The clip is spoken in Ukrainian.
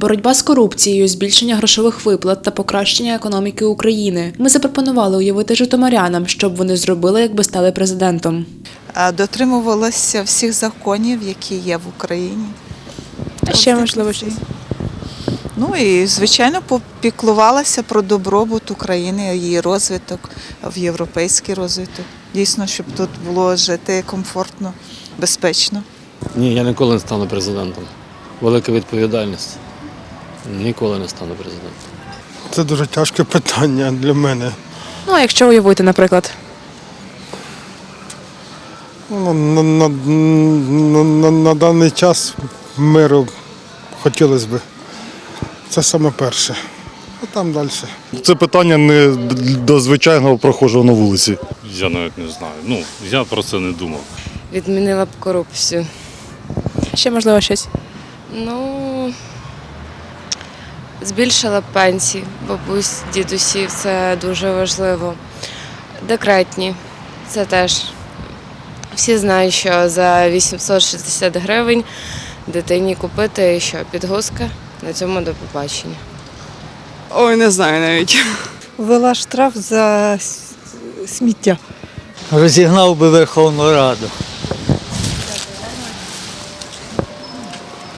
Боротьба з корупцією, збільшення грошових виплат та покращення економіки України. Ми запропонували уявити житомирянам, що б вони зробили, якби стали президентом. дотримувалася всіх законів, які є в Україні. А ще можливо щось. Ну і звичайно попіклувалася про добробут України, її розвиток, в європейський розвиток. Дійсно, щоб тут було жити комфортно, безпечно. Ні, я ніколи не стану президентом. Велика відповідальність. Ніколи не стану президентом. Це дуже тяжке питання для мене. Ну а якщо уявити, наприклад, Ну, На, на, на, на, на даний час миру хотілося б. Це саме перше. А там далі. Це питання не до звичайного прохожого на вулиці. Я навіть не знаю. Ну, я про це не думав. відмінила б корупцію. ще можливо щось. Ну збільшила пенсії, бабусь, дідусів, це дуже важливо. Декретні, це теж. Всі знають, що за 860 гривень дитині купити що підгузка, на цьому до побачення. Ой, не знаю навіть. Ввела штраф за сміття. Розігнав би Верховну Раду.